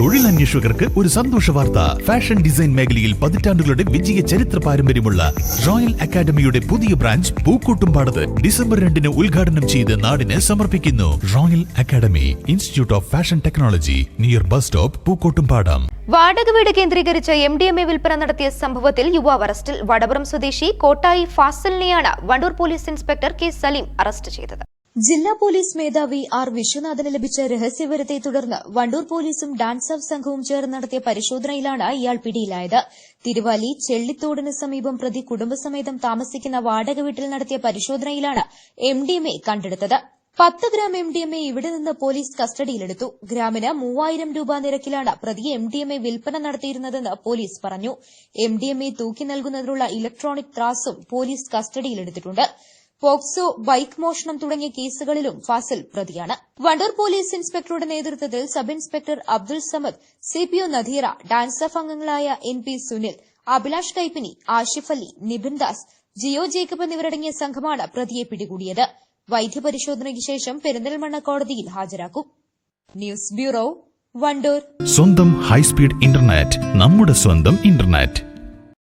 തൊഴിലന്വേഷകർക്ക് ഒരു സന്തോഷ വാർത്ത. ഫാഷൻ ഡിസൈൻ മേഖലയിൽ പതിറ്റാണ്ടുകളുടെ വിജയ ചരിത്ര പാരമ്പര്യമുള്ള റോയൽ അക്കാദമിയുടെ പുതിയ ബ്രാഞ്ച് പൂക്കോട്ടുംപാടത്ത് ഡിസംബർ രണ്ടിന് ഉദ്ഘാടനം ചെയ്ത് നാടിന് സമർപ്പിക്കുന്നു. Royal academy institute of fashion technology near bus stop Pookkottumpadam. വാടക വീട് കേന്ദ്രീകരിച്ച് എം ഡി എം എ വിൽപ്പന നടത്തിയ സംഭവത്തിൽ യുവാവ് അറസ്റ്റിൽ വടപുറം സ്വദേശി Kottayi ഫാസലിനെയാണ് Wandoor police inspector K Saleem arrest ചെയ്തത്. ജില്ലാ പോലീസ് മേധാവി ആർ വിശ്വനാഥന് ലഭിച്ച രഹസ്യവിവരത്തെ തുടർന്ന് വണ്ടൂർ പോലീസും ഡാൻസ് സംഘവും ചേർന്ന് നടത്തിയ പരിശോധനയിലാണ് ഇയാൾ പിടിയിലായത്. തിരുവാലി ചെള്ളിത്തോടിന് സമീപം പ്രതി കുടുംബസമേതം താമസിക്കുന്ന വാടക വീട്ടിൽ നടത്തിയ പരിശോധനയിലാണ് എംഡിഎംഎ കണ്ടെടുത്തത്. പത്ത് gram M D M A ഇവിടെ നിന്ന് പോലീസ് കസ്റ്റഡിയിലെടുത്തു. ഗ്രാമിന് മൂവായിരം രൂപ നിരക്കിലാണ് പ്രതി എം ഡി എം എ വിൽപ്പന നടത്തിയിരുന്നതെന്ന് പോലീസ് പറഞ്ഞു. എം ഡി എം എ തൂക്കി നൽകുന്നതിനുള്ള ഇലക്ട്രോണിക് ത്രാസും പോലീസ് കസ്റ്റഡിയിലെടുത്തിട്ടുണ്ട്. പോക്സോ ബൈക്ക് മോഷണം തുടങ്ങിയ കേസുകളിലും ഫാസിൽ പ്രതിയാണ്. വണ്ടൂർ പോലീസ് ഇൻസ്പെക്ടറുടെ നേതൃത്വത്തിൽ sub inspector Abdul Samad CPO Nadheera O Nadeera DANSAF അംഗങ്ങളായ N P Sunil Abhilash Kaippini Ashif Ali Nibin Das Jio Jacob എന്നിവരടങ്ങിയ സംഘമാണ് പ്രതിയെ പിടികൂടിയത്. വൈദ്യപരിശോധനയ്ക്ക് ശേഷം പെരിന്തൽമണ്ണ കോടതിയിൽ ഹാജരാക്കും. News bureau Wandoor. സ്വന്തം ഹൈസ്പീഡ് ഇന്റർനെറ്റ് നമ്മുടെ സ്വന്തം ഇന്റർനെറ്റ്.